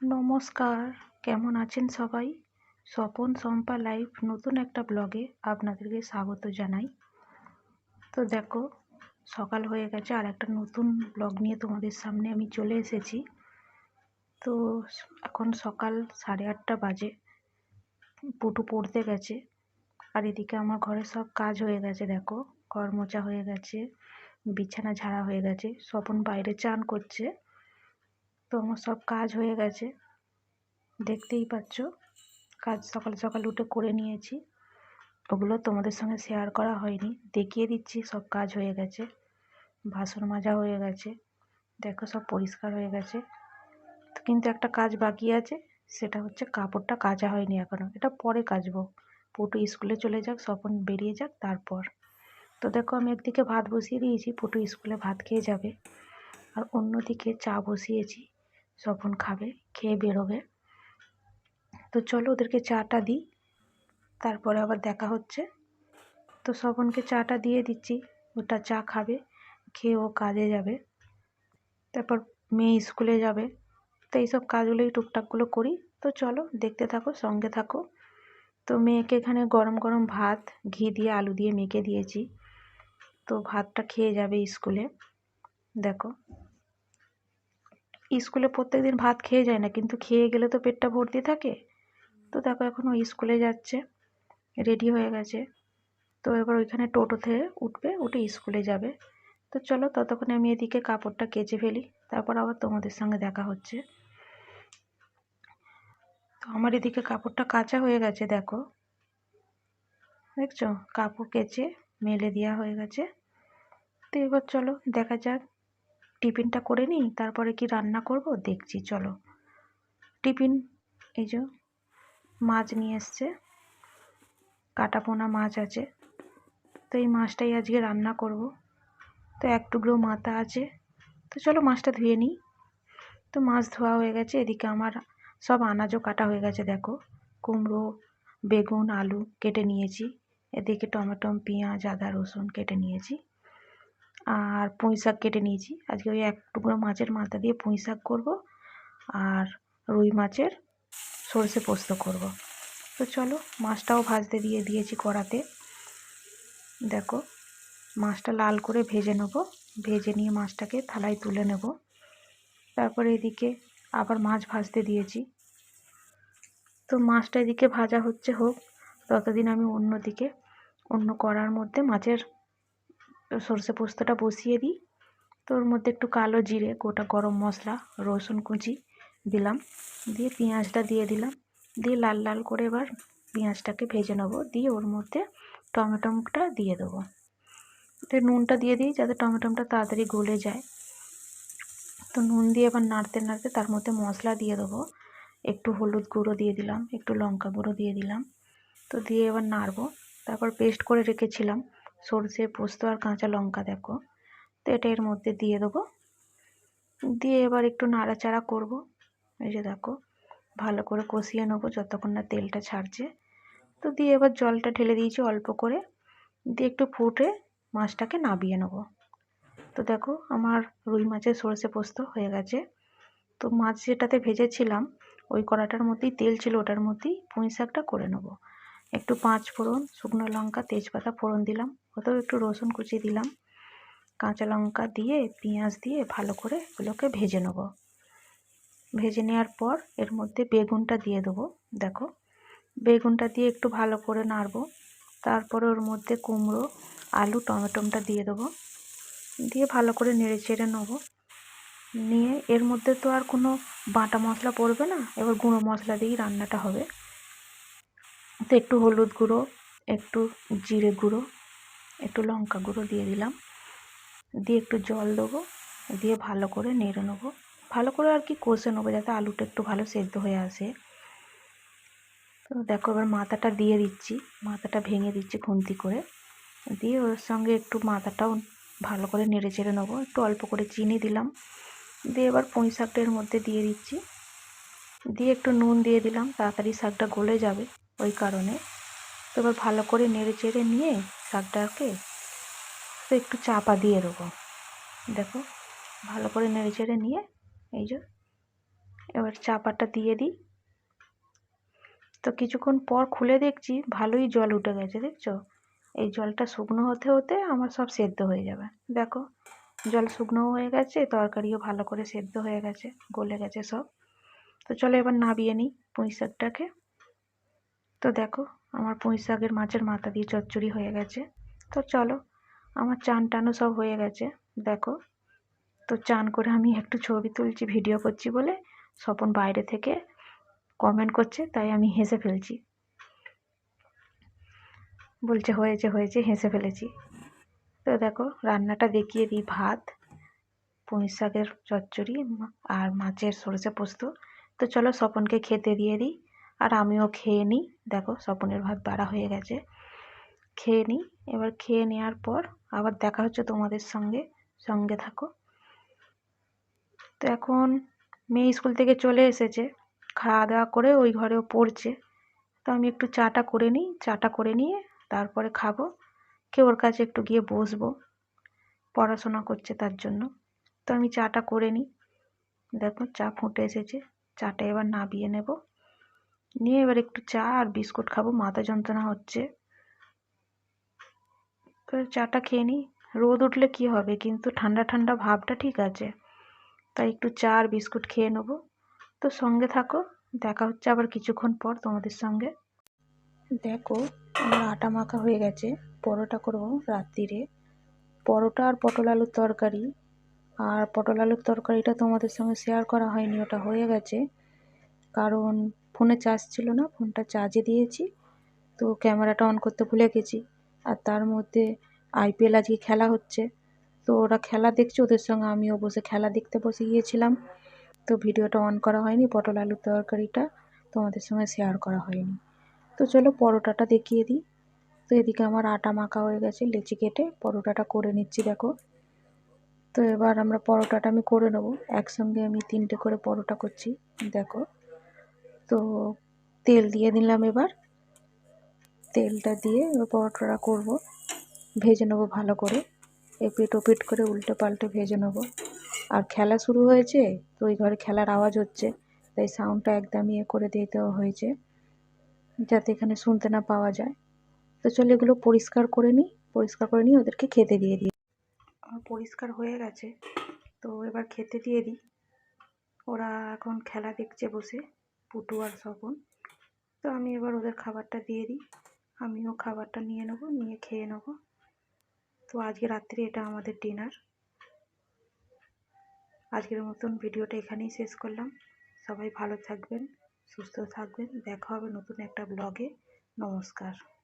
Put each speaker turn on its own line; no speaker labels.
নমস্কার, কেমন আছেন সবাই? স্বপন শম্পা লাইভ নতুন একটা ব্লগে আপনাদেরকে স্বাগত জানাই। তো দেখো, সকাল হয়ে গেছে, আর একটা নতুন ব্লগ নিয়ে তোমাদের সামনে আমি চলে এসেছি। তো এখন সকাল সাড়ে আটটা বাজে, পুটু পড়তে গেছে, আর এদিকে আমার ঘরে সব কাজ হয়ে গেছে, দেখো, ঘর মোচা হয়ে গেছে, বিছানা ঝাড়া হয়ে গেছে, স্বপন বাইরে চান করছে। আমার সব কাজ হয়ে গেছে। দেখতেই পাচ্ছ, কাজ সকাল সকাল উঠে করে নিয়েছি। ওগুলো তোমাদের সঙ্গে শেয়ার করা হয়নি। দেখিয়ে দিচ্ছি, সব কাজ হয়ে গেছে। বাসন মাজা হয়ে গেছে। দেখো সব পরিষ্কার হয়ে গেছে। কিন্তু একটা কাজ বাকি আছে, সেটা হচ্ছে কাপড়টা কাচা হয়নি এখনও এটা পরে কাচবো। পুটু স্কুলে চলে যাক, স্বপন বেরিয়ে যাক, তারপর। তো দেখো আমি একদিকে ভাত বসিয়ে দিয়েছি, পুটু স্কুলে ভাত খেয়ে যাবে। আর অন্যদিকে চা বসিয়েছি। স্বপন খাবে, খেয়ে বেরোবে। তো চলো ওদেরকে চাটা দিই। তারপরে আবার দেখা হচ্ছে। তো স্বপনকে চাটা দিয়ে দিচ্ছি। ওটা চা খাবে, খেয়ে ও কাজে যাবে। তারপর মেয়ে স্কুলে যাবে। তো এইসব কাজগুলোই টুকটাকগুলো করি। তো চলো দেখতে থাকো, সঙ্গে থাকো। তো মেয়েকে এখানে গরম গরম ভাত, ঘি দিয়ে আলু দিয়ে মেখে দিয়েছি। তো ভাতটা খেয়ে যাবে স্কুলে। দেখো। স্কুলে প্রত্যেক দিন ভাত খেয়ে যায় না, কিন্তু খেয়ে গেলে তো পেটটা ভর্তি থাকে। তো দেখো এখন ও স্কুলে যাচ্ছে রেডি হয়ে গেছে। তো এবার ওইখানে টোটোতে উঠবে, উঠে স্কুলে যাবে। তো চলো ততক্ষণে আমি এদিকে কাপড়টা কেচে ফেলি, তারপর আবার তোমাদের সঙ্গে দেখা হচ্ছে। তো আমার এদিকে কাপড়টা কাঁচা হয়ে গেছে, দেখো। দেখছ? কাপড় কেচে, মেলে দেওয়া হয়ে গেছে। তো এবার চলো দেখা যাক টিফিনটা করে নিই, তারপরে কি রান্না করব? দেখছি, চলো। টিফিন, এই যে, মাছ নিয়ে এসছে। কাটা পোনা মাছ আছে। তো এই মাছটাই আজকে রান্না করব। তো এক টুকরো মাথা আছে। তো চলো মাছটা ধুয়ে নিই। তো মাছ ধোয়া হয়ে গেছে, এদিকে আমার সব আনাজও কাটা হয়ে গেছে, দেখো। কুমড়ো, বেগুন, আলু কেটে নিয়েছি। এদিকে টমেটো, পেঁয়াজ, আদা, রসুন কেটে নিয়েছি। আর পুঁই শাক কেটে নিয়েছি। আজকে ওই এক টুকরো মাছের মাথা দিয়ে পুঁই শাক করব আর রুই মাছের সর্ষে পোস্ত করব। তো চলো, মাছটাও ভাজতে দিয়ে দিয়েছি কড়াতে। দেখো, মাছটা লাল করে ভেজে নেব। ভেজে নিয়ে মাছটাকে থালায় তুলে নেব। তারপরে এদিকে আবার মাছ ভাজতে দিয়েছি। তো মাছটা এদিকে ভাজা হচ্ছে হোক, ততদিন আমি অন্য দিকে অন্য কড়ার মধ্যে মাছের সর্ষে পোস্তটা বসিয়ে দিই। তো ওর মধ্যে একটু কালো জিরে, গোটা গরম মশলা, রসুন কুচি দিলাম। দিয়ে পেঁয়াজটা দিয়ে দিলাম। দিয়ে লাল লাল করে এবার পেঁয়াজটাকে ভেজে নেব। দিয়ে ওর মধ্যে টমেটোটা দিয়ে দেবো। তো নুনটা দিয়ে দিই যাতে টমেটোটা তাড়াতাড়ি গলে যায়। তো নুন দিয়ে এবার নাড়তে নাড়তে তার মধ্যে মশলা দিয়ে দেবো। একটু হলুদ গুঁড়ো দিয়ে দিলাম, একটু লঙ্কা গুঁড়ো দিয়ে দিলাম। তো দিয়ে এবার নাড়বো। তারপর পেস্ট করে রেখেছিলাম। সর্ষে, পোস্ত আর কাঁচা লঙ্কা দেখো। তো এটা এর মধ্যে দিয়ে দেবো। দিয়ে এবার একটু নাড়াচাড়া করব। এই যে দেখো, ভালো করে কষিয়ে নেব যতক্ষণ না তেলটা ছাড়ছে। তো দিয়ে এবার জলটা ঢেলে দিয়েছি অল্প করে। দিয়ে একটু ফুটে মাছটাকে নাবিয়ে নেব। তো দেখো, আমার রুই মাছের সর্ষে, পোস্ত হয়ে গেছে। তো মাছ যেটাতে ভেজেছিলাম, ওই কড়াটার মধ্যেই, তেল ছিল ওটার মধ্যেই পুঁই শাকটা করে নেব। একটু পাঁচ ফোড়ন, শুকনো লঙ্কা, তেজপাতা ফোড়ন দিলাম। ওতেও একটু রসুন কুচি দিলাম। কাঁচা লঙ্কা দিয়ে, পেঁয়াজ দিয়ে ভালো করে এগুলোকে ভেজে নেব। ভেজে নেওয়ার পর এর মধ্যে বেগুনটা দিয়ে দেবো। দেখো, বেগুনটা দিয়ে একটু ভালো করে নাড়বো। তারপরে ওর মধ্যে কুমড়ো, আলু টমেটোমটা দিয়ে দেবো। দিয়ে ভালো করে নেড়ে চেড়ে নেব। নিয়ে এর মধ্যে তো আর কোনো বাটা মশলা পড়বে না, এবার গুঁড়ো মশলা দিয়েই রান্নাটা হবে। তো একটু হলুদ গুঁড়ো, একটু জিরে গুঁড়ো, একটু লঙ্কা গুঁড়ো দিয়ে দিলাম। দিয়ে একটু জল দেবো, দিয়ে ভালো করে নেড়ে নেব। ভালো করে আর কি কষে নেব যাতে আলুটা একটু ভালো সেদ্ধ হয়ে আসে। তো দেখো এবার মাথাটা দিয়ে দিচ্ছি, মাথাটা ভেঙে দিচ্ছি খুন্তি করে। দিয়ে ওর সঙ্গে একটু মাথাটাও ভালো করে নেড়ে চেড়ে নেব। একটু অল্প করে চিনি দিলাম। দিয়ে এবার পুঁই শাকটা এর মধ্যে দিয়ে দিচ্ছি। দিয়ে একটু নুন দিয়ে দিলাম, তাড়াতাড়ি শাকটা গলে যাবে। ওই কারণে। তো এবার ভালো করে নেড়ে চেড়ে নিয়ে শাকটাকে তো একটু চাপা দিয়ে দেবো। দেখো, ভালো করে নেড়ে চেড়ে নিয়ে এই যে এবার চাপাটা দিয়ে দিই। তো কিছুক্ষণ পর খুলে দেখছি ভালোই জল উঠে গেছে, দেখছ? এই জলটা শুকনো হতে হতে আমার সব সেদ্ধ হয়ে যাবে। দেখো, জল শুকনোও হয়ে গেছে, তরকারিও ভালো করে সেদ্ধ হয়ে গেছে, গলে গেছে সব। তো চলো এবার নাবিয়ে নিই পুঁই শাকটাকে। তো দেখো, আমার পুঁই শাকের মাছের মাথা দিয়ে চচ্চড়ি হয়ে গেছে। তো চলো, আমার চান টানও সব হয়ে গেছে। দেখো, তো চান করে আমি একটু ছবি তুলছি, ভিডিও করছি বলে স্বপন বাইরে থেকে কমেন্ট করছে, তাই আমি হেসে ফেলছি। বলছে, হয়েছে হয়েছে, হেসে ফেলেছি। তো দেখো, রান্নাটা দেখিয়ে দিই, ভাত, পুঁই শাকের চচ্চড়ি, আর মাছের সরষে পোস্ত। তো চলো স্বপনকে খেতে দিয়ে দিই। আর আমিও খেয়ে নিই। দেখো স্বপনের ভাত বাড়া হয়ে গেছে। খেয়ে নিই। এবার খেয়ে নেওয়ার পর আবার দেখা হচ্ছে তোমাদের সঙ্গে। সঙ্গে থাকো। তো এখন মেয়ে স্কুল থেকে চলে এসেছে। খাওয়া দাওয়া করে ওই ঘরেও পড়ছে। তো আমি একটু চাটা করে নিই। চাটা করে নিয়ে তারপরে খাব। খেয়ে ওর কাছে একটু গিয়ে বসবো। পড়াশোনা করছে তার জন্য। তো আমি চাটা করে নিই। দেখো চা ফুটে এসেছে। চাটা এবার নাবিয়ে নেব। নিয়ে এবার একটু চা আর বিস্কুট খাব, মাথা যন্ত্রণা হচ্ছে। চাটা খেয়ে নিই। রোদ উঠলে কি হবে? কিন্তু ঠান্ডা ঠান্ডা ভাবটা ঠিক আছে। তাই একটু চা আর বিস্কুট খেয়ে নেব। তো সঙ্গে থাকো, দেখা হচ্ছে আবার কিছুক্ষণ পর তোমাদের সঙ্গে। দেখো, আমার আটা মাখা হয়ে গেছে। পরোটা করব রাত্রিরে পরোটা আর পটল আলুর তরকারি। আর পটল আলুর তরকারিটা তোমাদের সঙ্গে শেয়ার করা হয়নি, ওটা হয়ে গেছে। কারণ ফোনে চার্জ ছিল না, ফোনটা চার্জে দিয়েছি। তো ক্যামেরাটা অন করতে ভুলে গেছি। আর তার মধ্যে আইপিএল আজকে খেলা হচ্ছে। তো ওরা খেলা দেখছে, ওদের সঙ্গে আমিও বসে খেলা দেখতে বসে গিয়েছিলাম। তো ভিডিওটা অন করা হয়নি, পটল আলুর তরকারিটা তোমাদের সঙ্গে শেয়ার করা হয়নি। তো চলো পরোটাটা দেখিয়ে দিই। তো এদিকে আমার আটা মাখা হয়ে গেছে, লেচি কেটে পরোটাটা করে নিচ্ছি, দেখো। তো এবার আমরা পরোটাটা আমি করে নেব। একসঙ্গে আমি তিনটে করে পরোটা করছি, দেখো। তো তেল দিয়ে দিলাম এবার। তেলটা দিয়ে পরোটাটা করব। ভেজে নেব ভালো করে। এপিট ওপিট করে উল্টে পাল্টে ভেজে নেব। আর খেলা শুরু হয়েছে, তো ওই ঘরে খেলার আওয়াজ হচ্ছে, তাই সাউন্ডটা একদম ইয়ে করে দেওয়া হয়েছে, যাতে এখানে শুনতে না পাওয়া যায়। তো চলো এগুলো পরিষ্কার করে নিই, পরিষ্কার করে নিয়ে ওদেরকে খেতে দিয়ে দিই। আমার পরিষ্কার হয়ে গেছে, তো এবার খেতে দিয়ে দিই। ওরা এখন খেলা দেখছে বসে। পুটু আর স্বপন। তো আমি এবার ওদের খাবারটা দিয়ে দিই। আমিও খাবারটা নিয়ে নেব, নিয়ে খেয়ে নেব। তো আজকে রাত্রে এটা আমাদের ডিনার। আজকের মতন ভিডিওটা এখানেই শেষ করলাম। সবাই ভালো থাকবেন, সুস্থ থাকবেন। দেখা হবে নতুন একটা ব্লগে নমস্কার।